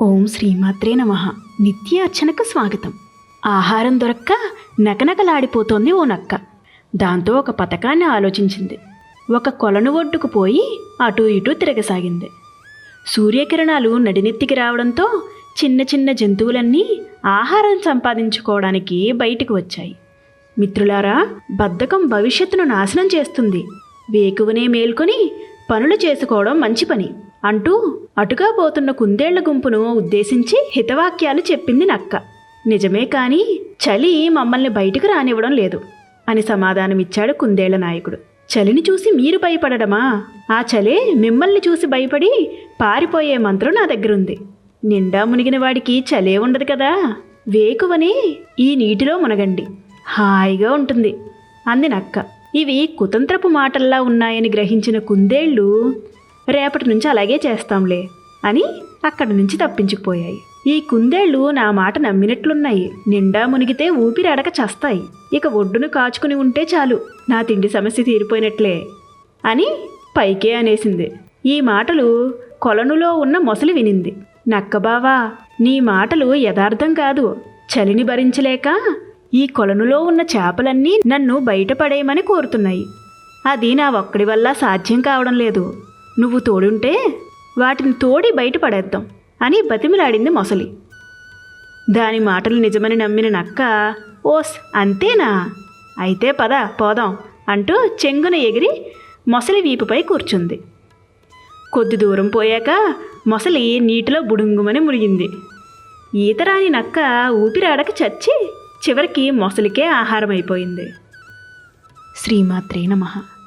ఓం శ్రీమాత్రే నమ. నిత్య అర్చనకు స్వాగతం. ఆహారం దొరక్క నకనకలాడిపోతోంది ఓ నక్క. దాంతో ఒక పథకాన్ని ఆలోచించింది. ఒక కొలను ఒడ్డుకు పోయి అటూ ఇటూ తిరగసాగింది. సూర్యకిరణాలు నడినెత్తికి రావడంతో చిన్న చిన్న జంతువులన్నీ ఆహారం సంపాదించుకోవడానికి బయటికి వచ్చాయి. మిత్రులారా బద్ధకం భవిష్యత్తును నాశనం చేస్తుంది. వేకువనే మేల్కొని పనులు చేసుకోవడం మంచి పని. అంటూ అటుగా పోతున్న కుందేళ్ళ గుంపును ఉద్దేశించి హితవాక్యాలు చెప్పింది నక్క. నిజమే కాని చలి మమ్మల్ని బయటకు రానివ్వడం లేదు అని సమాధానమిచ్చాడు కుందేళ్ళ నాయకుడు. చలిని చూసి మీరు భయపడడమా? ఆ చలే మిమ్మల్ని చూసి భయపడి పారిపోయే మంత్రం నా దగ్గరుంది. నిండా మునిగిన వాడికి చలే ఉండదు కదా? వేకువనే ఈ నీటిలో మునగండి. హాయిగా ఉంటుంది. అంది నక్క. ఇవి కుతంత్రపు మాటల్లా ఉన్నాయని గ్రహించిన కుందేళ్ళు రేపటి నుంచి అలాగే చేస్తాంలే అని అక్కడి నుంచి తప్పించుకుపోయాయి. ఈ కుందేళ్ళు నా మాట నమ్మినట్లున్నాయి. నిండా మునిగితే ఊపిరి అడక చస్తాయి. ఇక ఒడ్డును కాచుకుని ఉంటే చాలు. నా తిండి సమస్య తీరిపోయినట్లే అని పైకే అనేసింది. ఈ మాటలు కొలనులో ఉన్న మొసలి వినింది. నక్కబావా నీ మాటలు యథార్థం కాదు. చలిని భరించలేక ఈ కొలనులో ఉన్న చేపలన్నీ నన్ను బయటపడేయమని కోరుతున్నాయి. అది నా ఒక్కడి వల్ల సాధ్యం కావడం లేదు. నువ్వు తోడుంటే వాటిని తోడి బయటపడేద్దాం అని బతిమిలాడింది మొసలి. దాని మాటలు నిజమని నమ్మిన నక్క ఓస్ అంతేనా? అయితే పద పోదాం అంటూ చెంగున ఎగిరి మొసలి వీపుపై కూర్చుంది. కొద్ది దూరం పోయాక మొసలి నీటిలో బుడుంగుమని మునిగింది. ఈతరాని నక్క ఊపిరాడక చచ్చి చివరికి మొసలికే ఆహారం అయిపోయింది శ్రీమాత్రే నమః.